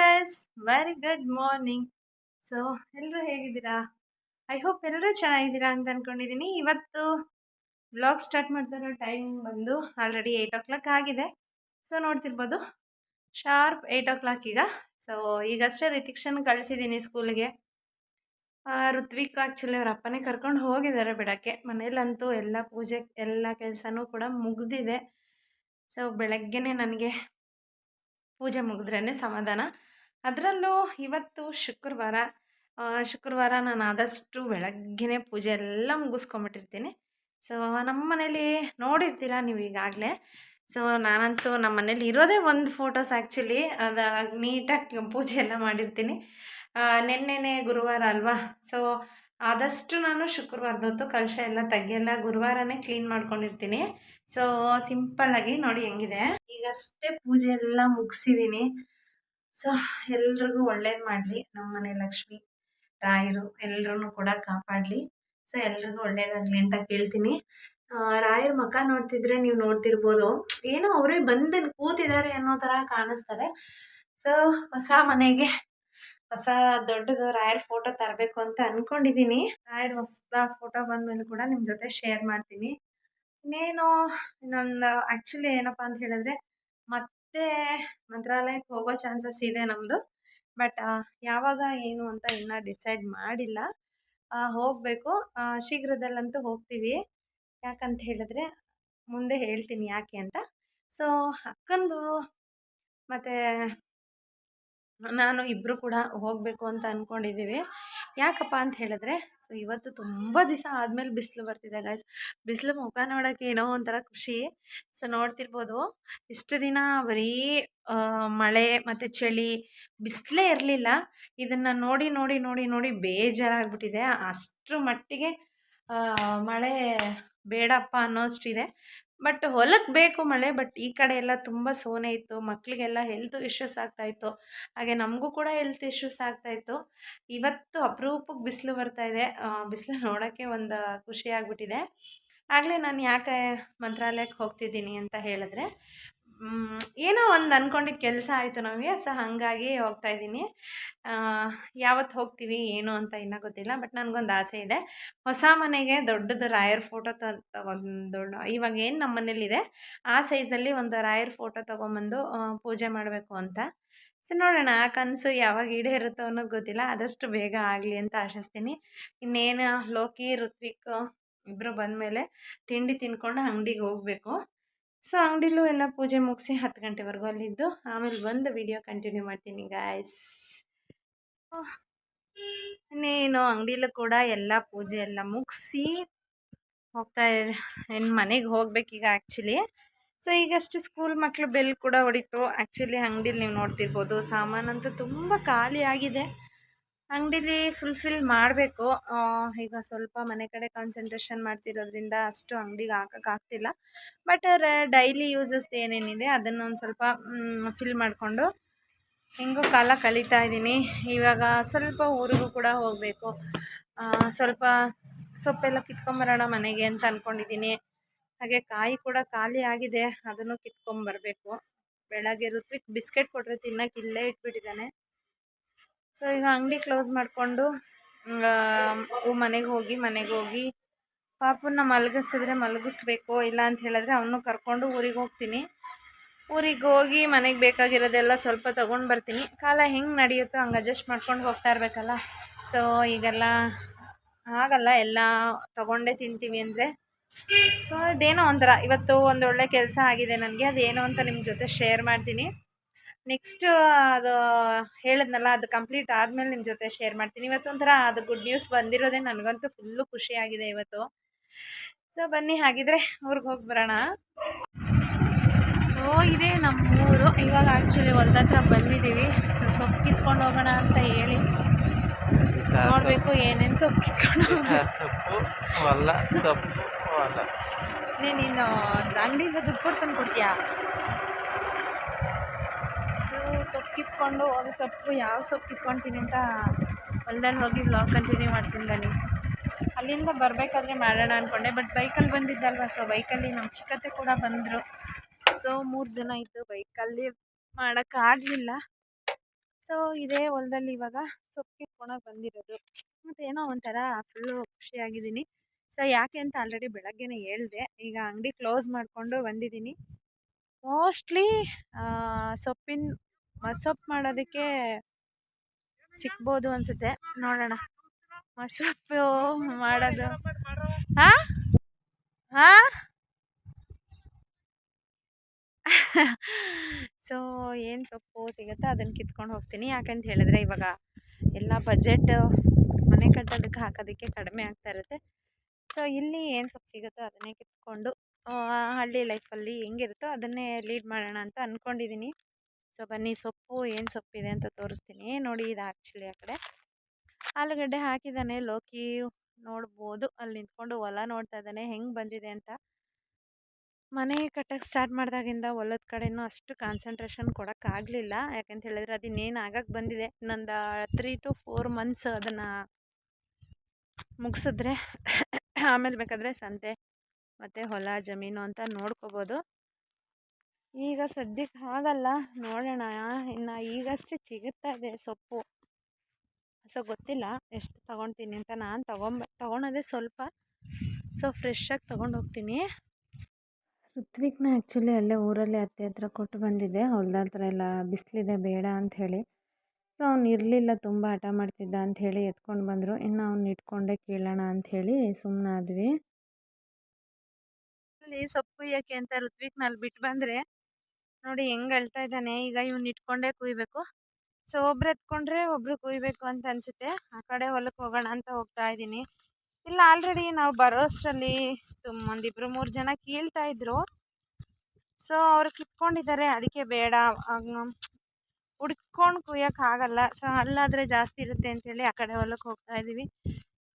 Guys very good morning so ಎಲ್ಲರೂ ಹೇಗಿದ್ದೀರಾ? I hope ಎಲ್ಲರೂ ಚೆನ್ನಾಗಿದ್ದೀರಾ ಅಂತ ಅಂದ್ಕೊಂಡಿದ್ದೀನಿ ಇವತ್ತು ಬ್ಲಾಗ್ ಸ್ಟಾರ್ಟ್ ಮಾಡ್ತಿರೋ ಟೈಮ್ ಬಂದು ಆಲ್ರೆಡಿ ಏಯ್ಟ್ ಓ ಕ್ಲಾಕ್ ಆಗಿದೆ. ಸೊ ನೋಡ್ತಿರ್ಬೋದು. ಶಾರ್ಪ್ ಏಯ್ಟ್ ಓ ಕ್ಲಾಕ್ ಈಗ. ಸೊ ಈಗಷ್ಟೇ ರಿತಿಕ್ಷನ್ ಕಳಿಸಿದ್ದೀನಿ ಸ್ಕೂಲಿಗೆ ಋತ್ವಿಕ್ ಆ್ಯಕ್ಚುಲಿ ಅವ್ರ ಅಪ್ಪನೇ ಕರ್ಕೊಂಡು ಹೋಗಿದ್ದಾರೆ ಬಿಡೋಕ್ಕೆ. ಮನೇಲಂತೂ ಎಲ್ಲ ಪೂಜೆ, ಎಲ್ಲ ಕೆಲಸನೂ ಕೂಡ ಮುಗಿದಿದೆ. ಸೊ ಬೆಳಗ್ಗೆನೇ ನನಗೆ ಪೂಜೆ ಮುಗಿದ್ರೇ ಸಮಾಧಾನ. ಅದರಲ್ಲೂ ಇವತ್ತು ಶುಕ್ರವಾರ ಶುಕ್ರವಾರ ನಾನು ಆದಷ್ಟು ಬೆಳಗ್ಗೆನೇ ಪೂಜೆ ಎಲ್ಲ ಮುಗಿಸ್ಕೊಂಬಿಟ್ಟಿರ್ತೀನಿ. ಸೊ ನಮ್ಮ ಮನೇಲಿ ನೋಡಿರ್ತೀರಾ ನೀವು ಈಗಾಗಲೇ? ಸೊ ನಾನಂತೂ ನಮ್ಮ ಮನೇಲಿ ಇರೋದೇ ಒಂದು ಫೋಟೋಸ್ ಆ್ಯಕ್ಚುಲಿ ಅದು ನೀಟಾಗಿ ಪೂಜೆ ಎಲ್ಲ ಮಾಡಿರ್ತೀನಿ. ನಿನ್ನೆನೆ ಗುರುವಾರ ಅಲ್ವಾ? ಸೊ ಆದಷ್ಟು ನಾನು ಶುಕ್ರವಾರದೊತ್ತು ಕಲಶ ಎಲ್ಲ ತೆಗೆಯಲ್ಲ ಗುರುವಾರನೇ ಕ್ಲೀನ್ ಮಾಡ್ಕೊಂಡಿರ್ತೀನಿ. ಸೊ ಸಿಂಪಲ್ಲಾಗಿ ನೋಡಿ ಹೆಂಗಿದೆ. ಈಗಷ್ಟೇ ಪೂಜೆ ಎಲ್ಲ ಮುಗಿಸಿದ್ದೀನಿ ಸೊ, ಎಲ್ರಿಗೂ ಒಳ್ಳೇದು ಮಾಡಲಿ. ನಮ್ಮ ಮನೆ ಲಕ್ಷ್ಮಿ, ರಾಯರು ಎಲ್ಲರೂ ಕೂಡ ಕಾಪಾಡಲಿ. ಸೊ, ಎಲ್ರಿಗೂ ಒಳ್ಳೇದಾಗಲಿ ಅಂತ ಕೇಳ್ತೀನಿ. ರಾಯರ ಮುಖ ನೋಡ್ತಿದ್ರೆ ನೀವು ನೋಡ್ತಿರ್ಬೋದು. ಏನೋ ಅವರೇ ಬಂದು ಕೂತಿದ್ದಾರೆ ಅನ್ನೋ ಥರ ಕಾಣಿಸ್ತಾರೆ. ಸೊ, ಹೊಸ ಮನೆಗೆ ಹೊಸ ದೊಡ್ಡದು ರಾಯರ್ ಫೋಟೋ ತರಬೇಕು ಅಂತ ಅಂದ್ಕೊಂಡಿದ್ದೀನಿ ರಾಯರ್ ಹೊಸ ಫೋಟೋ ಬಂದಮೇಲೆ ಕೂಡ ನಿಮ್ಮ ಜೊತೆ ಶೇರ್ ಮಾಡ್ತೀನಿ. ಇನ್ನೇನು ಇನ್ನೊಂದು ಆ್ಯಕ್ಚುಲಿ ಏನಪ್ಪ ಅಂತ ಹೇಳಿದ್ರೆ ಮತ್ತೆ ಮಂತ್ರಾಲಯಕ್ಕೆ ಹೋಗೋ ಚಾನ್ಸಸ್ ಇದೆ ನಮ್ಮದು ಬಟ್ ಯಾವಾಗ ಏನು ಅಂತ ಇನ್ನೂ ಡಿಸೈಡ್ ಮಾಡಿಲ್ಲ. ಹೋಗಬೇಕು. ಶೀಘ್ರದಲ್ಲಂತೂ ಹೋಗ್ತೀವಿ. ಯಾಕಂತ ಹೇಳಿದ್ರೆ ಮುಂದೆ ಹೇಳ್ತೀನಿ ಯಾಕೆ ಅಂತ. ಸೊ ಅಕ್ಕಂದು ಮತ್ತು ನಾನು ಇಬ್ಬರು ಕೂಡ ಹೋಗಬೇಕು ಅಂತ ಅಂದ್ಕೊಂಡಿದ್ದೀವಿ ಯಾಕಪ್ಪ ಅಂತ ಹೇಳಿದ್ರೆ, ಸೊ ಇವತ್ತು ತುಂಬ ದಿವಸ ಆದಮೇಲೆ ಬಿಸಿಲು ಬರ್ತಿದೆ ಗಾಯ್ಸ್ ಬಿಸಿಲು ಮುಖ ನೋಡೋಕ್ಕೆ ಏನೋ ಒಂಥರ ಖುಷಿ. ಸೊ ನೋಡ್ತಿರ್ಬೋದು, ಇಷ್ಟು ದಿನ ಬರೀ ಮಳೆ ಮತ್ತು ಚಳಿ ಬಿಸಿಲೇ ಇರಲಿಲ್ಲ. ಇದನ್ನು ನೋಡಿ ನೋಡಿ ನೋಡಿ ನೋಡಿ ಬೇಜಾರಾಗ್ಬಿಟ್ಟಿದೆ. ಅಷ್ಟರ ಮಟ್ಟಿಗೆ ಮಳೆ ಬೇಡಪ್ಪ ಅನ್ನೋಷ್ಟಿದೆ. ಬಟ್ ಹೊಲಕ್ಕೆ ಬೇಕು ಮಳೆ, ಬಟ್ ಈ ಕಡೆ ಎಲ್ಲ ತುಂಬ ಸೋನೆ ಇತ್ತು ಮಕ್ಕಳಿಗೆಲ್ಲ ಹೆಲ್ತ್ ಇಶ್ಯೂಸ್ ಆಗ್ತಾಯಿತ್ತು ಹಾಗೆ ನಮಗೂ ಕೂಡ ಹೆಲ್ತ್ ಇಶ್ಯೂಸ್ ಆಗ್ತಾಯಿತ್ತು ಇವತ್ತು ಅಪರೂಪಕ್ಕೆ ಬಿಸಿಲು ಬರ್ತಾಯಿದೆ ಬಿಸಿಲು ನೋಡೋಕ್ಕೆ ಒಂದು ಖುಷಿ ಆಗಿಬಿಟ್ಟಿದೆ. ಆಗಲೇ ನಾನು ಯಾಕೆ ಮಂತ್ರಾಲಯಕ್ಕೆ ಹೋಗ್ತಿದ್ದೀನಿ ಅಂತ ಹೇಳಿದ್ರೆ ಏನೋ ಒಂದು ಅಂದ್ಕೊಂಡಿದ್ದ ಕೆಲಸ ಆಯಿತು ನಮಗೆ, ಸೊ ಹಾಗಾಗಿ ಹೋಗ್ತಾ ಇದ್ದೀನಿ. ಯಾವತ್ತು ಹೋಗ್ತೀವಿ, ಏನು ಅಂತ ಇನ್ನೂ ಗೊತ್ತಿಲ್ಲ, ಬಟ್ ನನಗೊಂದು ಆಸೆ ಇದೆ. ಹೊಸ ಮನೆಗೆ ದೊಡ್ಡದು ರಾಯರ್ ಫೋಟೋ ತ, ತಗೊಂಡು, ಇವಾಗ ಏನು ನಮ್ಮ ಮನೇಲಿದೆ, ಆ ಸೈಜಲ್ಲಿ ಒಂದು ರಾಯರ್ ಫೋಟೋ ತೊಗೊಂಬಂದು ಪೂಜೆ ಮಾಡಬೇಕು ಅಂತ. ಸೊ ನೋಡೋಣ, ಆ ಕನಸು ಯಾವಾಗ ಈಡೇರುತ್ತೋ ಅನ್ನೋದು ಗೊತ್ತಿಲ್ಲ, ಆದಷ್ಟು ಬೇಗ ಆಗಲಿ ಅಂತ ಆಶಿಸ್ತೀನಿ. ಇನ್ನೇನು, ಲೋಕಿ, ಋತ್ವಿಕ್ ಇಬ್ಬರು ಬಂದಮೇಲೆ ತಿಂಡಿ ತಿನ್ಕೊಂಡು ಅಂಗಡಿಗೆ ಹೋಗಬೇಕು. ಸೊ, ಅಂಗಡಿಲೂ ಎಲ್ಲ ಪೂಜೆ ಮುಗಿಸಿ ಹತ್ತು ಗಂಟೆವರೆಗೂ ಅಲ್ಲಿದ್ದು. ಆಮೇಲೆ ಬಂದು ವಿಡಿಯೋ ಕಂಟಿನ್ಯೂ ಮಾಡ್ತೀನಿ ಗಾಯ್ಸ್ ಇನ್ನೇನು, ಅಂಗಡಿಲೂ ಕೂಡ ಎಲ್ಲ ಪೂಜೆ ಎಲ್ಲ ಮುಗಿಸಿ ಹೋಗ್ತಾ ಏನು ಮನೆಗೆ ಹೋಗ್ಬೇಕೀಗ ಆ್ಯಕ್ಚುಲಿ ಸೊ, ಈಗಷ್ಟು ಸ್ಕೂಲ್ ಮಕ್ಕಳು ಬೆಲ್ ಕೂಡ ಹೊಡಿತು. ಆ್ಯಕ್ಚುಲಿ ಅಂಗಡಿಲಿ ನೀವು ನೋಡ್ತಿರ್ಬೋದು ಸಾಮಾನಂತೂ ತುಂಬ ಖಾಲಿ ಆಗಿದೆ. ಅಂಗಡಿಲಿ ಫುಲ್ಫಿಲ್ ಮಾಡಬೇಕು. ಈಗ ಸ್ವಲ್ಪ ಮನೆ ಕಡೆ ಕಾನ್ಸಂಟ್ರೇಷನ್ ಮಾಡ್ತಿರೋದ್ರಿಂದ ಅಷ್ಟು ಅಂಗಡಿಗೆ ಹಾಕೋಕ್ಕಾಗ್ತಿಲ್ಲ ಬಟ್ ಡೈಲಿ ಯೂಸಸ್ ಏನೇನಿದೆ ಅದನ್ನು ಒಂದು ಸ್ವಲ್ಪ ಫಿಲ್ ಮಾಡಿಕೊಂಡು ಹೆಂಗೋ ಕಾಲ ಕಳೀತಾ ಇದ್ದೀನಿ ಇವಾಗ ಸ್ವಲ್ಪ ಊರಿಗೂ ಕೂಡ ಹೋಗಬೇಕು. ಸ್ವಲ್ಪ ಸೊಪ್ಪೆಲ್ಲ ಕಿತ್ಕೊಂಬರೋಣ ಮನೆಗೆ ಅಂತ ಅಂದ್ಕೊಂಡಿದ್ದೀನಿ ಹಾಗೆ ಕಾಯಿ ಕೂಡ ಖಾಲಿ ಆಗಿದೆ, ಅದನ್ನು ಕಿತ್ಕೊಂಬರಬೇಕು. ಬೆಳಗ್ಗೆ ಋತ್ವಿಕ್ ಬಿಸ್ಕೆಟ್ ಕೊಟ್ಟರೆ ತಿನ್ನೋಕೆ ಇಲ್ಲೇ ಇಟ್ಬಿಟ್ಟಿದ್ದಾನೆ. ಸೊ ಈಗ ಅಂಗಡಿ ಕ್ಲೋಸ್ ಮಾಡಿಕೊಂಡು ಮನೆಗೆ ಹೋಗಿ ಮನೆಗೆ ಹೋಗಿ, ಪಾಪನ್ನ ಮಲಗಿಸಿದ್ರೆ ಮಲಗಿಸ್ಬೇಕು, ಇಲ್ಲ ಅಂತ ಹೇಳಿದ್ರೆ ಅವನು ಕರ್ಕೊಂಡು ಊರಿಗೆ ಹೋಗ್ತೀನಿ. ಊರಿಗೆ ಹೋಗಿ ಮನೆಗೆ ಬೇಕಾಗಿರೋದೆಲ್ಲ ಸ್ವಲ್ಪ ತೊಗೊಂಡು ಬರ್ತೀನಿ. ಕಾಲ ಹೆಂಗೆ ನಡೆಯುತ್ತೋ ಹಂಗೆ ಅಡ್ಜಸ್ಟ್ ಮಾಡ್ಕೊಂಡು ಹೋಗ್ತಾ ಇರಬೇಕಲ್ಲ. ಸೊ ಈಗೆಲ್ಲ ಆಗಲ್ಲ, ಎಲ್ಲ ತೊಗೊಂಡೇ ತಿಂತೀವಿ ಅಂದರೆ. ಸೊ ಅದೇನೋ ಒಂಥರ, ಇವತ್ತು ಒಂದು ಒಳ್ಳೆ ಕೆಲಸ ಆಗಿದೆ ನನಗೆ, ಅದೇನೋ ಅಂತ ನಿಮ್ಮ ಜೊತೆ ಶೇರ್ ಮಾಡ್ತೀನಿ. ನೆಕ್ಸ್ಟ್ ಅದು ಹೇಳಿದ್ನಲ್ಲ ಅದು ಕಂಪ್ಲೀಟ್ ಆದಮೇಲೆ ನಿಮ್ಮ ಜೊತೆ ಶೇರ್ ಮಾಡ್ತೀನಿ. ಇವತ್ತು ಒಂಥರ ಅದು ಗುಡ್ ನ್ಯೂಸ್ ಬಂದಿರೋದೇ ನನಗಂತೂ ಫುಲ್ಲು ಖುಷಿಯಾಗಿದೆ ಇವತ್ತು. ಸೊ ಬನ್ನಿ ಹಾಗಿದ್ರೆ ಊರಿಗೆ ಹೋಗಿ ಬರೋಣ. ಸೊ ಇದೇ ನಮ್ಮೂರು. ಇವಾಗ ಆ್ಯಕ್ಚುಲಿ ಹೊಲ್ದ ಹತ್ರ ಬಂದಿದ್ದೀವಿ. ಸೊ ಸೊಪ್ಪು ಕಿತ್ಕೊಂಡು ಹೋಗೋಣ ಅಂತ ಹೇಳಿ. ನೋಡಬೇಕು ಏನೇನು ಸೊಪ್ಪು ಕಿತ್ಕೊಂಡು ಹೋಗೋಣ. ಸೊಪ್ಪು ಹೊಲ ಸೊಪ್ಪು ಹೊಲ. ನೀನು ಅಂಗಡಿಯಿಂದ ದುಡ್ಡು ಕೊಡ್ತಾನೆ ಕೊಡ್ತೀಯಾ? ಸೊಪ್ಪು ಕಿತ್ಕೊಂಡು ಹೋಗಿ ಸೊಪ್ಪು ಯಾವ ಸೊಪ್ಪು ಕಿತ್ಕೊಳ್ತೀನಿ ಅಂತ ಹೊಲ್ದಲ್ಲಿ ಹೋಗಿ ಬ್ಲಾಗ್ ಕಂಟಿನ್ಯೂ ಮಾಡ್ತೀನಿ ಬನ್ನಿ. ಅಲ್ಲಿಂದ ಬರಬೇಕಾದ್ರೆ ಮಾಡೋಣ ಅಂದ್ಕೊಂಡೆ ಬಟ್ ಬೈಕಲ್ಲಿ ಬಂದಿದ್ದಲ್ವ ಸೊ ಬೈಕಲ್ಲಿ ನಮ್ಮ ಚಿಕ್ಕತ್ತೆ ಕೂಡ ಬಂದರು. ಸೊ ಮೂರು ಜನ ಇದ್ದು ಬೈಕಲ್ಲಿ ಮಾಡೋಕ್ಕಾಗಲಿಲ್ಲ. ಸೊ ಇದೇ ಹೊಲದಲ್ಲಿ ಇವಾಗ ಸೊಪ್ಪು ಕಿತ್ಕೊಳಕ್ಕೆ ಬಂದಿರೋದು. ಮತ್ತು ಏನೋ ಒಂಥರ ಫುಲ್ಲು ಖುಷಿಯಾಗಿದ್ದೀನಿ. ಸೊ ಯಾಕೆ ಅಂತ ಆಲ್ರೆಡಿ ಬೆಳಗ್ಗೆನೇ ಹೇಳಿದೆ. ಈಗ ಅಂಗಡಿ ಕ್ಲೋಸ್ ಮಾಡಿಕೊಂಡು ಬಂದಿದ್ದೀನಿ. ಮೋಸ್ಟ್ಲಿ ಸೊಪ್ಪಿನ ಮಸೊಪ್ಪು ಮಾಡೋದಕ್ಕೆ ಸಿಕ್ಬೋದು ಅನಿಸುತ್ತೆ. ನೋಡೋಣ. ಮಸೊಪ್ಪು ಮಾಡೋದು. ಹಾಂ? ಹಾಂ? ಸೊ ಏನು ಸೊಪ್ಪು ಸಿಗುತ್ತೋ? ಅದನ್ನು ಕಿತ್ಕೊಂಡು ಹೋಗ್ತೀನಿ. ಯಾಕಂತ ಹೇಳಿದ್ರೆ ಇವಾಗ ಎಲ್ಲ ಬಜೆಟ್ ಮನೆ ಕಟ್ಟೋದಕ್ಕೆ ಹಾಕೋದಕ್ಕೆ ಕಡಿಮೆ ಆಗ್ತಾ ಇರುತ್ತೆ. ಸೊ ಇಲ್ಲಿ ಏನು ಸೊಪ್ಪು ಸಿಗುತ್ತೋ ಅದನ್ನೇ ಕಿತ್ಕೊಂಡು ಹಳ್ಳಿ ಲೈಫಲ್ಲಿ ಹೆಂಗಿರುತ್ತೋ ಅದನ್ನೇ ಲೀಡ್ ಮಾಡೋಣ ಅಂತ ಅಂದ್ಕೊಂಡಿದ್ದೀನಿ ಸೊ ಬನ್ನಿ, ಸೊಪ್ಪು ಏನು ಸೊಪ್ಪಿದೆ ಅಂತ ತೋರಿಸ್ತೀನಿ. ನೋಡಿ ಇದು ಆ್ಯಕ್ಚುಲಿ ಆ ಕಡೆ. ಆಲೂಗಡ್ಡೆ ಹಾಕಿದ್ದಾನೆ, ಲೋಕಿ ನೋಡ್ಬೋದು. ಅಲ್ಲಿ ನಿಂತ್ಕೊಂಡು ಹೊಲ ನೋಡ್ತಾ ಇದ್ದಾನೆ. ಹೆಂಗೆ ಬಂದಿದೆ ಅಂತ. ಮನೆ ಕಟ್ಟಕ್ಕೆ ಸ್ಟಾರ್ಟ್ ಮಾಡಿದಾಗಿಂದ ಹೊಲದ ಕಡೆನೂ ಅಷ್ಟು ಕಾನ್ಸಂಟ್ರೇಷನ್ ಕೊಡೋಕ್ಕಾಗಲಿಲ್ಲ ಯಾಕಂತ ಹೇಳಿದ್ರೆ ಅದಿನ್ನೇನು ಆಗಕ್ಕೆ ಬಂದಿದೆ. ನಂದು ತ್ರೀ ಟು ಫೋರ್ ಮಂತ್ಸ್ ಅದನ್ನು ಮುಗಿಸಿದ್ರೆ, ಆಮೇಲೆ ಬೇಕಾದರೆ ಸಂತೆ ಮತ್ತು ಹೊಲ, ಜಮೀನು ಅಂತ ನೋಡ್ಕೋಬೋದು. ಈಗ ಸದ್ಯಕ್ಕೆ ಆಗಲ್ಲ. ನೋಡೋಣ. ಇನ್ನು ಈಗಷ್ಟೇ ಸಿಗುತ್ತಾ ಇದೆ ಸೊಪ್ಪು. ಸೊ ಗೊತ್ತಿಲ್ಲ. ಎಷ್ಟು ತೊಗೊಳ್ತೀನಿ ಅಂತ ನಾನು ತೊಗೊಂಬ ತೊಗೊಳೋದೇ ಸ್ವಲ್ಪ. ಸೊ ಫ್ರೆಶ್ಶಾಗಿ ತೊಗೊಂಡು ಹೋಗ್ತೀನಿ. ಋತ್ವಿಕ್ನ ಆ್ಯಕ್ಚುಲಿ ಅಲ್ಲೇ ಊರಲ್ಲಿ ಅತ್ತೆ ಹತ್ರ ಕೊಟ್ಟು ಬಂದಿದ್ದೆ. ಹೊಲ್ದ ಹತ್ರ ಎಲ್ಲ ಬಿಸಿಲಿದೆ ಬೇಡ ಅಂಥೇಳಿ ಸೊ ಅವ್ನು ಇರಲಿಲ್ಲ ತುಂಬ ಹಠ ಮಾಡ್ತಿದ್ದ ಅಂಥೇಳಿ ಎತ್ಕೊಂಡು ಬಂದರು. ಇನ್ನು ಅವ್ನು ಇಟ್ಕೊಂಡೆ ಅಂತ ಅಂಥೇಳಿ ಸುಮ್ಮನಾದ್ವಿ ಅಲ್ಲಿ ಸೊಪ್ಪು ಯಾಕೆ ಅಂತ ಋತ್ವಿಕ್ನಲ್ಲಿ ಬಿಟ್ಟು ಬಂದರೆ ನೋಡಿ ಹೆಂಗೆ ಅಳ್ತಾ ಇದ್ದಾನೆ, ಈಗ ಇವ್ನ ಇಟ್ಕೊಂಡೇ ಕುಯ್ಬೇಕು. ಸೊ, ಒಬ್ರು ಎತ್ಕೊಂಡ್ರೆ ಒಬ್ರು ಕುಯ್ಬೇಕು ಅಂತ ಅನ್ಸುತ್ತೆ. ಆ ಕಡೆ ಹೊಲಕ್ಕೆ ಹೋಗೋಣ ಅಂತ ಹೋಗ್ತಾ ಇದ್ದೀನಿ. ಇಲ್ಲ ಆಲ್ರೆಡಿ ನಾವು ಬರೋ ಅಷ್ಟರಲ್ಲಿ ತುಂಬ ಒಂದಿಬ್ರು ಮೂರು ಜನ ಕೀಳ್ತಾ ಇದ್ರು. ಸೊ, ಅವ್ರು ಕಿತ್ಕೊಂಡಿದ್ದಾರೆ. ಅದಕ್ಕೆ ಬೇಡ. ಹುಡ್ಕೊಂಡು ಆಗಲ್ಲ. ಸೊ, ಅಲ್ಲಾದರೆ ಜಾಸ್ತಿ ಇರುತ್ತೆ ಅಂತೇಳಿ ಆ ಕಡೆ ಹೊಲಕ್ಕೆ ಹೋಗ್ತಾ ಇದ್ದೀವಿ.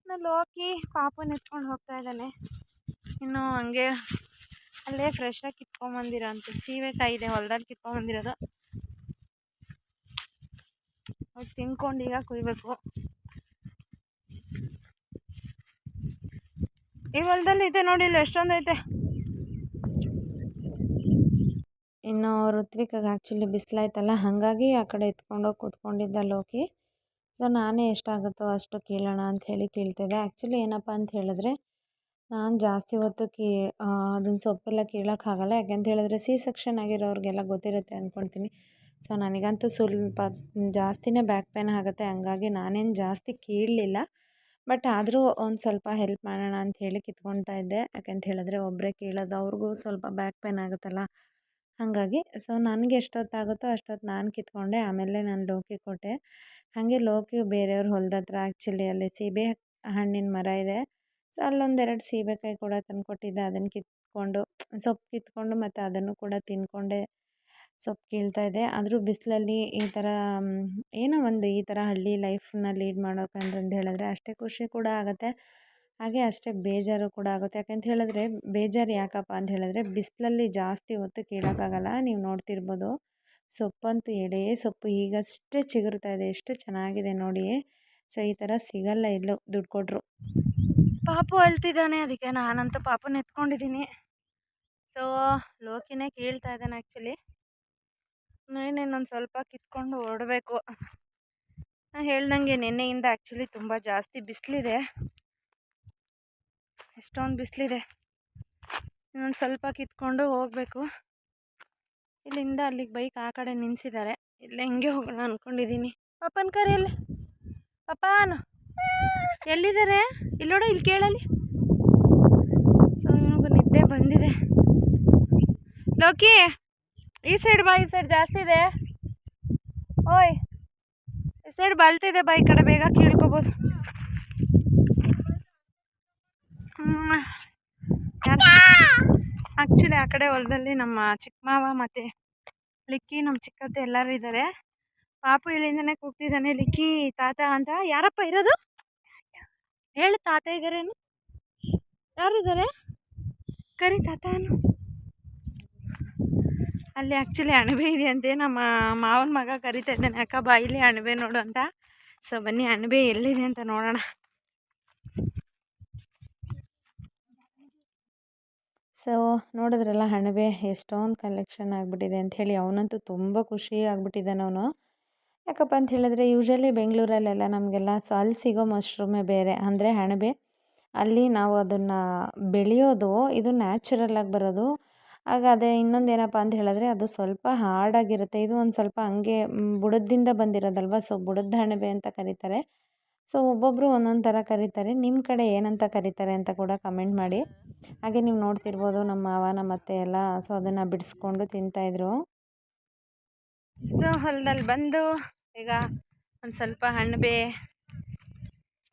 ಇನ್ನು ಲೋಕಿ ಪಾಪುನ ಎತ್ಕೊಂಡು ಹೋಗ್ತಾ ಇದ್ದಾನೆ. ಇನ್ನು ಹಂಗೆ ಅಲ್ಲೇ ಫ್ರೆಶ್ ಕಿತ್ಕೊಂಬಂದಿರೋ ಅಂತ. ಸೀಬೆಕಾಯಿ ಇದೆ ಹೊಲ್ದಲ್ಲಿ ಕಿತ್ಕೊಂಬಂದಿರೋದು. ಅದು ತಿನ್ಕೊಂಡು ಈಗ ಕುಯ್ಬೇಕು. ಈ ಹೊಲದಲ್ಲಿ ಇದೆ ನೋಡಿ ಎಷ್ಟೊಂದೈತೆ ಇನ್ನು ಋತ್ವಿಕಾಗ ಆ್ಯಕ್ಚುಲಿ ಬಿಸಿಲಾಯ್ತಲ್ಲ ಹಾಗಾಗಿ ಆ ಕಡೆ ಎತ್ಕೊಂಡೋಗಿ ಕೂತ್ಕೊಂಡಿದ್ದ ಲೋಕಿ. ಸೊ ನಾನೇ ಎಷ್ಟಾಗುತ್ತೋ ಅಷ್ಟು ಕೇಳೋಣ ಅಂತ ಹೇಳಿ ಕೀಳ್ತಿದ್ದೆ. ಆ್ಯಕ್ಚುಲಿ ಏನಪ್ಪ ಅಂತ ಹೇಳಿದ್ರೆ ನಾನು ಜಾಸ್ತಿ ಹೊತ್ತು ಕೇ ಅದನ್ನ ಸೊಪ್ಪೆಲ್ಲ ಕೀಳೋಕ್ಕಾಗಲ್ಲ ಯಾಕೆಂತ ಹೇಳಿದ್ರೆ ಸಿ ಸೆಕ್ಷನ್ ಆಗಿರೋರಿಗೆಲ್ಲ ಗೊತ್ತಿರುತ್ತೆ ಅಂದ್ಕೊಳ್ತೀನಿ ಸೊ, ನನಗಂತೂ ಸ್ವಲ್ಪ ಜಾಸ್ತಿನೇ ಬ್ಯಾಕ್ ಪೇನ್ ಆಗುತ್ತೆ. ಹಂಗಾಗಿ ನಾನೇನು ಜಾಸ್ತಿ ಕೀಳಲಿಲ್ಲ. ಬಟ್ ಆದರೂ ಒಂದು ಸ್ವಲ್ಪ ಹೆಲ್ಪ್ ಮಾಡೋಣ ಅಂತ ಹೇಳಿ ಕಿತ್ಕೊಳ್ತಾ ಇದ್ದೆ. ಯಾಕೆಂತ ಹೇಳಿದ್ರೆ ಒಬ್ಬರೇ ಕೀಳೋದು ಅವ್ರಿಗೂ ಸ್ವಲ್ಪ ಬ್ಯಾಕ್ ಪೇನ್ ಆಗುತ್ತಲ್ಲ. ಹಾಗಾಗಿ, ಸೊ, ನನಗೆ ಎಷ್ಟೊತ್ತಾಗುತ್ತೋ ಅಷ್ಟೊತ್ತು ನಾನು ಕಿತ್ಕೊಂಡೆ. ಆಮೇಲೆ ನಾನು ಲೋಕಿ ಕೊಟ್ಟೆ. ಹಾಗೆ ಲೋಕಿ ಬೇರೆಯವ್ರ ಹೊಲ್ದತ್ರ ಆ್ಯಕ್ಚುಲಿ ಅಲ್ಲಿ ಸೀಬೆ ಹಣ್ಣಿನ ಮರ ಇದೆ. ಸೊ, ಅಲ್ಲೊಂದೆರಡು ಸೀಬೆಕಾಯಿ ಕೂಡ ತಂದು ಕೊಟ್ಟಿದ್ದೆ. ಅದನ್ನು ಕಿತ್ಕೊಂಡು, ಸೊಪ್ಪು ಕಿತ್ಕೊಂಡು ಮತ್ತು ಅದನ್ನು ಕೂಡ ತಿಂದ್ಕೊಂಡೆ ಸೊಪ್ಪು ಕೀಳ್ತಾ ಇದ್ದೆ. ಆದರೂ ಬಿಸಿಲಲ್ಲಿ ಈ ಥರ ಏನೋ ಒಂದು ಈ ಥರ ಹಳ್ಳಿ ಲೈಫನ್ನ ಲೀಡ್ ಮಾಡೋಕಂತಂದು ಹೇಳಿದ್ರೆ ಅಷ್ಟೇ ಖುಷಿ ಕೂಡ ಆಗುತ್ತೆ. ಹಾಗೆ ಅಷ್ಟೇ ಬೇಜಾರು ಕೂಡ ಆಗುತ್ತೆ. ಯಾಕಂತ ಹೇಳಿದ್ರೆ ಬೇಜಾರು ಯಾಕಪ್ಪ ಅಂತ ಹೇಳಿದ್ರೆ ಬಿಸಿಲಲ್ಲಿ ಜಾಸ್ತಿ ಹೊತ್ತು ಕೀಳೋಕ್ಕಾಗಲ್ಲ. ನೀವು ನೋಡ್ತಿರ್ಬೋದು. ಸೊಪ್ಪಂತೂ ಎಳೆ ಸೊಪ್ಪು ಈಗಷ್ಟೇ ಚಿಗುರ್ತಾ ಇದೆ. ಎಷ್ಟು ಚೆನ್ನಾಗಿದೆ ನೋಡಿ. ಸೊ, ಈ ಥರ ಸಿಗಲ್ಲ ಇಲ್ಲೂ ದುಡ್ಡು ಕೊಟ್ಟರು ಪಾಪು ಅಳ್ತಿದ್ದಾನೆ, ಅದಕ್ಕೆ ನಾನಂತೂ ಪಾಪುನ ಎತ್ಕೊಂಡಿದ್ದೀನಿ. ಸೊ ಲೋಕಿನೇ ಕೇಳ್ತಾ ಇದ್ದಾನೆ ಆ್ಯಕ್ಚುಲಿ ಇನ್ನೊಂದು ಸ್ವಲ್ಪ ಕಿತ್ಕೊಂಡು ಹೊರಡಬೇಕು ನಾನು ಹೇಳ್ದಂಗೆ ನಿನ್ನೆಯಿಂದ ಆ್ಯಕ್ಚುಲಿ ತುಂಬ ಜಾಸ್ತಿ ಬಿಸಿಲಿದೆ. ಎಷ್ಟೊಂದು ಬಿಸಿಲಿದೆ. ಇನ್ನೊಂದು ಸ್ವಲ್ಪ ಕಿತ್ಕೊಂಡು ಹೋಗಬೇಕು. ಇಲ್ಲಿಂದ ಅಲ್ಲಿಗೆ ಬೈಕ್ ಆ ಕಡೆ ನಿಲ್ಲಿಸಿದ್ದಾರೆ ಇಲ್ಲ ಹಿಂಗೆ ಹೋಗೋಣ ಅಂದ್ಕೊಂಡಿದ್ದೀನಿ ಪಪ್ಪನ ಕರೆಯಲ್ಲಿ. ಪಪ್ಪಾನು ಎಲ್ಲಿದ್ದಾರೆ? ಇಲ್ಲೋಡ ಇಲ್ಲಿ ಕೇಳಲಿ ಸೊ ನಿದ್ದೆ ಬಂದಿದೆ. ಲೋಕಿ, ಈ ಸೈಡ್ ಬಾ, ಈ ಸೈಡ್ ಜಾಸ್ತಿ ಇದೆ. ಓಯ್, ಈ ಸೈಡ್ ಬಲ್ತಿದೆ ಬಾ, ಈ ಕಡೆ ಬೇಗ ಕೇಳ್ಕೊಬೋದು. ಆ್ಯಕ್ಚುಲಿ ಆ ಕಡೆ ಹೊಲದಲ್ಲಿ ನಮ್ಮ ಚಿಕ್ಕಮಾವ ಮತ್ತು ಲಿಕ್ಕಿ, ನಮ್ಮ ಚಿಕ್ಕತ್ತೆ ಎಲ್ಲರೂ ಇದ್ದಾರೆ. ಪಾಪು ಇಲ್ಲಿಂದನೇ ಕೂಗ್ತಿದ್ದಾನೆ, ಲಿಕ್ಕಿ ತಾತ ಅಂತ. ಯಾರಪ್ಪ ಇರೋದು? ಹೇಳು ತಾತ ಇದ್ದಾರೇನು ಯಾರಿದ್ದಾರೆ ಕರಿ ತಾತನು. ಅಲ್ಲಿ ಆ್ಯಕ್ಚುಲಿ ಅಣಬೆ ಇದೆಯಂತೆ ನಮ್ಮ ಮಾವನ ಮಗ ಕರಿತಾ ಇದ್ದಾನೆ. ಅಕ್ಕ ಬಾ ಇಲ್ಲಿ ಅಣಬೆ ನೋಡು ಅಂತ. ಸೊ ಬನ್ನಿ, ಅಣಬೆ ಎಲ್ಲಿದೆ ಅಂತ ನೋಡೋಣ. ಸೊ ನೋಡಿದ್ರಲ್ಲ ಅಣಬೆ, ಎಷ್ಟೊಂದು ಕಲೆಕ್ಷನ್ ಆಗಿಬಿಟ್ಟಿದೆ ಅಂಥೇಳಿ ಅವನಂತೂ ತುಂಬ ಖುಷಿ ಆಗ್ಬಿಟ್ಟಿದ್ದಾನೆ ಅವನು. ಯಾಕಪ್ಪ ಅಂತ ಹೇಳಿದ್ರೆ ಯೂಶ್ವಲಿ ಬೆಂಗಳೂರಲ್ಲೆಲ್ಲ ನಮಗೆಲ್ಲ ಸೊ ಅಲ್ಲಿ ಸಿಗೋ ಮಶ್ರೂಮೇ ಬೇರೆ. ಅಂದರೆ ಅಣಬೆ ಅಲ್ಲಿ ನಾವು ಅದನ್ನು ಬೆಳೆಯೋದು, ಇದು ನ್ಯಾಚುರಲ್ಲಾಗಿ ಬರೋದು. ಆಗ ಅದೇ ಇನ್ನೊಂದು ಏನಪ್ಪ ಅಂತ ಹೇಳಿದ್ರೆ ಅದು ಸ್ವಲ್ಪ ಹಾರ್ಡಾಗಿರುತ್ತೆ ಇದು ಒಂದು ಸ್ವಲ್ಪ ಹಂಗೆ ಬುಡದಿಂದ ಬಂದಿರೋದಲ್ವ? ಸೊ ಬುಡದ ಅಣಬೆ ಅಂತ ಕರೀತಾರೆ. ಸೊ ಒಬ್ಬೊಬ್ಬರು ಒಂದೊಂದು ಥರ ಕರೀತಾರೆ. ನಿಮ್ಮ ಕಡೆ ಏನಂತ ಕರೀತಾರೆ ಅಂತ ಕೂಡ ಕಮೆಂಟ್ ಮಾಡಿ. ಹಾಗೆ ನೀವು ನೋಡ್ತಿರ್ಬೋದು ನಮ್ಮ ಮಾವ, ನಮ್ಮ ಅತ್ತೆ ಎಲ್ಲ. ಸೊ ಅದನ್ನು ಬಿಡಿಸ್ಕೊಂಡು ತಿಂತಾಯಿದ್ರು ಸೊ ಹೊಲದಲ್ಲಿ ಬಂದು ಈಗ ಒಂದು ಸ್ವಲ್ಪ ಅಣಬೆ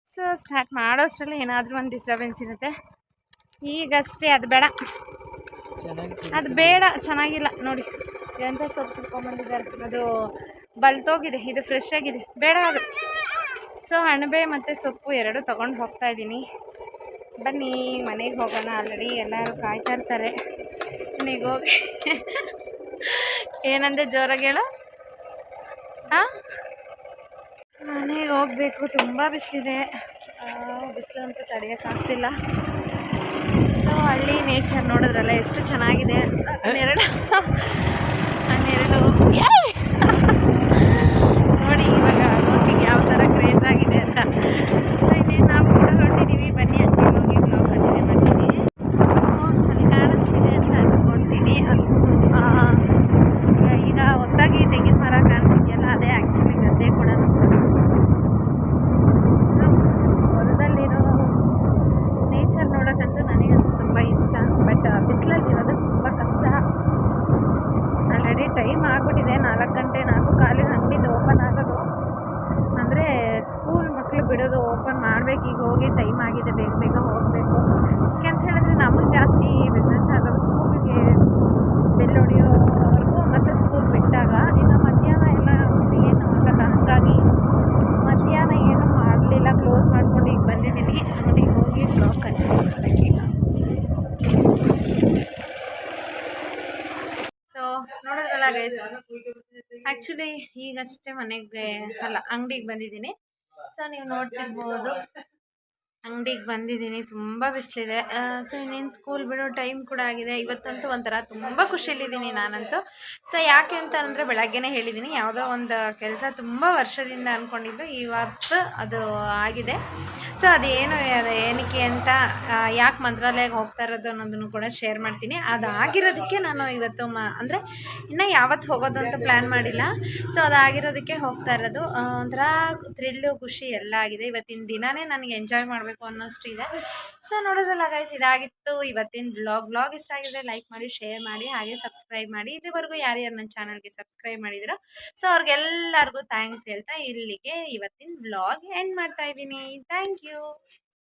ಸೊ ಸ್ಟಾರ್ಟ್ ಮಾಡೋಷ್ಟರಲ್ಲಿ ಏನಾದರೂ ಒಂದು ಡಿಸ್ಟರ್ಬೆನ್ಸ್ ಇರುತ್ತೆ. ಈಗಷ್ಟೇ ಅದು ಬೇಡ. ಅದು ಬೇಡ ಚೆನ್ನಾಗಿಲ್ಲ. ನೋಡಿ ಎಂಥ ಸೊಪ್ಪು ತಿಳ್ಕೊಂಬಂದಿದ್ದಾರೆ ಅದು ಬಲ್ತೋಗಿದೆ ಇದು ಫ್ರೆಶ್ ಆಗಿದೆ. ಬೇಡ ಅದು. ಸೊ ಅಣಬೆ ಮತ್ತು ಸೊಪ್ಪು ಎರಡು ತೊಗೊಂಡು ಹೋಗ್ತಾ ಇದ್ದೀನಿ. ಬನ್ನಿ ಮನೆಗೆ ಹೋಗೋಣ. ಆಲ್ರೆಡಿ ಎಲ್ಲರೂ ಕಾಯ್ತಾ ಇರ್ತಾರೆ. ಮನೆಗೆ ಹೋಗಿ. ಏನಂದೆ ಜೋರಾಗಿ ಹೇಳು? ಹಾಂ? ಮನೆಗೆ ಹೋಗಬೇಕು, ತುಂಬ ಬಿಸಿಲಿದೆ. ಬಿಸಿಲು ಅಂತೂ ತಡೆಯೋಕ್ಕಾಗ್ತಿಲ್ಲ ಸೊ ಹಳ್ಳಿ ನೇಚರ್ ನೋಡಿದ್ರಲ್ಲ, ಎಷ್ಟು ಚೆನ್ನಾಗಿದೆ ಹನ್ನೆರಡು ಹನ್ನೆರಡು. ನೋಡಿ, ಇವಾಗ ಲೋಕಿಗೆ ಯಾವ ಥರ ಕ್ರೇಜ್ ಆಗಿದೆ ಅಂತ. ಸೊ ಇನ್ನೇನು ನಾವು ಕೂಡ ಹೊರಟಿದ್ದೀವಿ ಬನ್ನಿ ಅಂತ ಹೋಗಿ ಬ್ಲಾಗ್ ಕಂಟಿನ್ಯೂ ಮಾಡ್ತೀನಿ. ಅಲ್ಲಿ ಕಾಣಿಸ್ತಿದೆ ಅಂತ ಅಂದ್ಕೊಳ್ತೀನಿ ಈಗ ಹೊಸದಾಗಿ ತೆಂಗಿನ ಮರ ಕಾಣ್ತಿದೆಯಲ್ಲ ಅದೇ ಆ್ಯಕ್ಚುಲಿ ಗದ್ದೆ ಕೂಡ ಹೊಲದಲ್ಲಿರೋ ನೇಚರ್ ನೋಡೋಕ್ಕಂತೂ ನನಗಂತೂ ತುಂಬ ಇಷ್ಟ ಬಟ್ ಬಿಸಿಲಲ್ಲಿರೋದು ತುಂಬ ಕಷ್ಟ ಆಲ್ರೆಡಿ ಟೈಮ್ ಆಗಿಬಿಟ್ಟಿದೆ ನಾಲ್ಕು ಗಂಟೆ ನಾಲ್ಕು ಕಾಲಿಗೆ ಅಂಗಡಿದು ಓಪನ್ ಆಗೋದು ಅಂದರೆ ಸ್ಕೂಲ್ ಮಕ್ಕಳು ಬಿಡೋದು ಓಪನ್ ಮಾಡಬೇಕು ಈಗ ಹೋಗಿ ಟೈಮ್ ಆಗಿದೆ ಬೇಗ ಬೇಗ ಹೋಗಬೇಕು ಯಾಕೆ ಅಂತ ಹೇಳಿದ್ರೆ ನಮಗೆ ಜಾಸ್ತಿ ಬಿಸ್ನೆಸ್ ಆಗೋದು ಸ್ಕೂಲ್ಗೆ ಬೆಲ್ ಹೊಡೆಯೋವರೆಗೂ ಮತ್ತು ಸ್ಕೂಲ್ ಬಿಟ್ಟಾಗ ಇನ್ನು ಮಧ್ಯಾಹ್ನ ಎಲ್ಲ ಅಷ್ಟು ಏನು ಆಗಲ್ಲ ಹಾಗಾಗಿ ಮಧ್ಯಾಹ್ನ ಏನು ಮಾಡಲಿಲ್ಲ ಕ್ಲೋಸ್ ಮಾಡ್ಕೊಂಡು ಈಗ ಬಂದಿದ್ದೀನಿ ನೋಡಿ ಹೋಗಿ ಬ್ಲಾಗ್ ಕಂಟಿನ್ಯೂ ಮಾಡೋಕ್ಕೆ ಈಗ ಸೊ ಗೈಸ್ ಆ್ಯಕ್ಚುಲಿ ಈಗಷ್ಟೇ ಮನೆಗೆ ಅಲ್ಲ ಅಂಗಡಿಗೆ ಬಂದಿದ್ದೀನಿ. ಸೊ ನೀವು ನೋಡ್ತಿರ್ಬೋದು. ಅಂಗಡಿಗೆ ಬಂದಿದ್ದೀನಿ, ತುಂಬ ಬಿಸಿಲಿದೆ. ಸೊ ಇನ್ನೇನು ಸ್ಕೂಲ್ ಬಿಡೋ ಟೈಮ್ ಕೂಡ ಆಗಿದೆ. ಇವತ್ತಂತೂ ಒಂಥರ ತುಂಬ ಖುಷಿಯಲ್ಲಿದ್ದೀನಿ ನಾನಂತೂ. ಸೊ ಯಾಕೆ ಅಂತ ಅಂದರೆ ಬೆಳಗ್ಗೆನೇ ಹೇಳಿದ್ದೀನಿ. ಯಾವುದೋ ಒಂದು ಕೆಲಸ ತುಂಬ ವರ್ಷದಿಂದ ಅಂದ್ಕೊಂಡಿದ್ದು ಇವತ್ತು ಅದು ಆಗಿದೆ. ಸೊ ಅದೇನು ಅದು ಏನಕ್ಕೆ ಅಂತ ಯಾಕೆ ಮಂತ್ರಾಲಯಕ್ಕೆ ಹೋಗ್ತಾ ಇರೋದು ಅನ್ನೋದನ್ನು ಕೂಡ ಶೇರ್ ಮಾಡ್ತೀನಿ. ಅದು ಆಗಿರೋದಕ್ಕೆ ನಾನು ಇವತ್ತು ಮ, ಅಂದರೆ ಇನ್ನು ಯಾವತ್ತು ಹೋಗೋದು ಅಂತ ಪ್ಲ್ಯಾನ್ ಮಾಡಿಲ್ಲ. ಸೊ ಅದಾಗಿರೋದಕ್ಕೆ ಹೋಗ್ತಾ ಇರೋದು. ಒಂಥರ ಥ್ರಿಲ್ಲು ಖುಷಿ ಎಲ್ಲ ಆಗಿದೆ. ಇವತ್ತಿನ ದಿನವೇ ನನಗೆ ಎಂಜಾಯ್ ಮಾಡಬೇಕು ಅನ್ನೋಷ್ಟು ಇದೆ. ಸೊ ನೋಡೋದಲ್ಲ ಗೈಸ್ ಇದಾಗಿತ್ತು. ಇವತ್ತಿನ ಬ್ಲಾಗ್ ಬ್ಲಾಗ್ ಇಷ್ಟ ಆಗಿದ್ರೆ ಲೈಕ್ ಮಾಡಿ ಶೇರ್ ಮಾಡಿ, ಹಾಗೆ ಸಬ್ಸ್ಕ್ರೈಬ್ ಮಾಡಿ. ಇದುವರೆಗೂ ಯಾರ್ಯಾರು ನನ್ನ ಚಾನಲ್ಗೆ ಸಬ್ಸ್ಕ್ರೈಬ್ ಮಾಡಿದ್ರು ಸೊ ಅವ್ರಿಗೆಲ್ಲರಿಗೂ ಥ್ಯಾಂಕ್ಸ್ ಹೇಳ್ತಾ ಇಲ್ಲಿಗೆ ಇವತ್ತಿನ ಬ್ಲಾಗ್ ಎಂಡ್ ಮಾಡ್ತಾ ಇದ್ದೀನಿ. Thank you